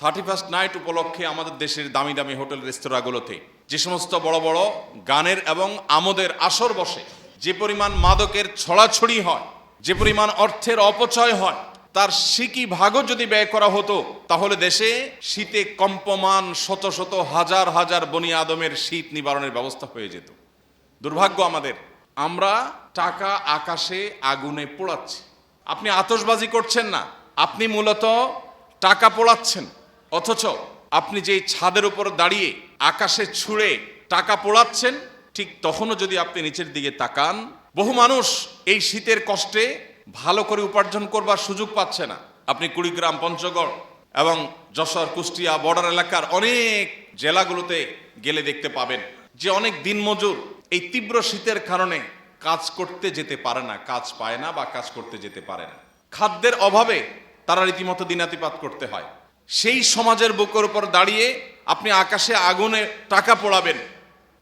Thirty first night উপলক্ষে আমাদের দেশের দামি দামি হোটেল রেস্তোরাঁগুলোতে যে সমস্ত বড় বড় গানের এবং আমোদের আসর বসে, যে পরিমাণ মাদকের ছড়াছড়ি হয়, যে পরিমাণ অর্থের অপচয় হয়, তার সিকি ভাগও যদি ব্যয় করা হতো, তাহলে দেশে শীতে কম্পমান শত শত হাজার হাজার বনি আদমের শীত নিবারণের ব্যবস্থা হয়ে যেত। দুর্ভাগ্য আমাদের, আমরা টাকা আকাশে আগুনে পোড়াচ্ছি। আপনি আতশবাজি করছেন না, আপনি মূলত টাকা পোড়াচ্ছেন। অথচ আপনি যেই ছাদের উপর দাঁড়িয়ে আকাশে ছুঁড়ে টাকা পোড়াচ্ছেন, ঠিক তখনও যদি আপনি নিচের দিকে তাকান, বহু মানুষ এই শীতের কষ্টে ভালো করে উপার্জন করবার সুযোগ পাচ্ছে না। আপনি কুড়িগ্রাম, পঞ্চগড় এবং যশোর, কুষ্টিয়া বর্ডার এলাকার অনেক জেলাগুলোতে গেলে দেখতে পাবেন যে অনেক দিনমজুর এই তীব্র শীতের কারণে কাজ করতে যেতে পারে না, কাজ পায় না বা কাজ করতে যেতে পারে না। খাদ্যের অভাবে তারা রীতিমতো দিনাতিপাত করতে হয়। সেই সমাজের বুকের উপর দাঁড়িয়ে আপনি আকাশে আগুনে টাকা পোড়াবেন।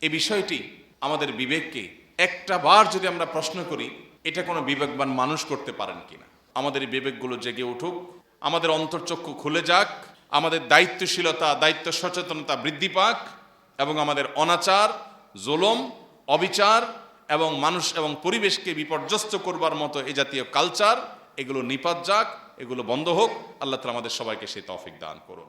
এই বিষয়টি আমাদের বিবেককে একটা বার যদি আমরা প্রশ্ন করি, এটা কোনো বিবেকবান মানুষ করতে পারেন কিনা আমাদের বিবেকগুলো জেগে উঠুক, আমাদের অন্তর্চক্ষু খুলে যাক, আমাদের দায়িত্বশীলতা, দায়িত্ব সচেতনতা বৃদ্ধি পাক এবং আমাদের অনাচার, জোলম, অবিচার এবং মানুষ এবং পরিবেশকে বিপর্যস্ত করবার মতো এ জাতীয় কালচার এগুলো নিপাত যাক এগুলো বন্ধ হোক আল্লাহ তালা আমাদের সবাইকে সেই তফিক দান করুন।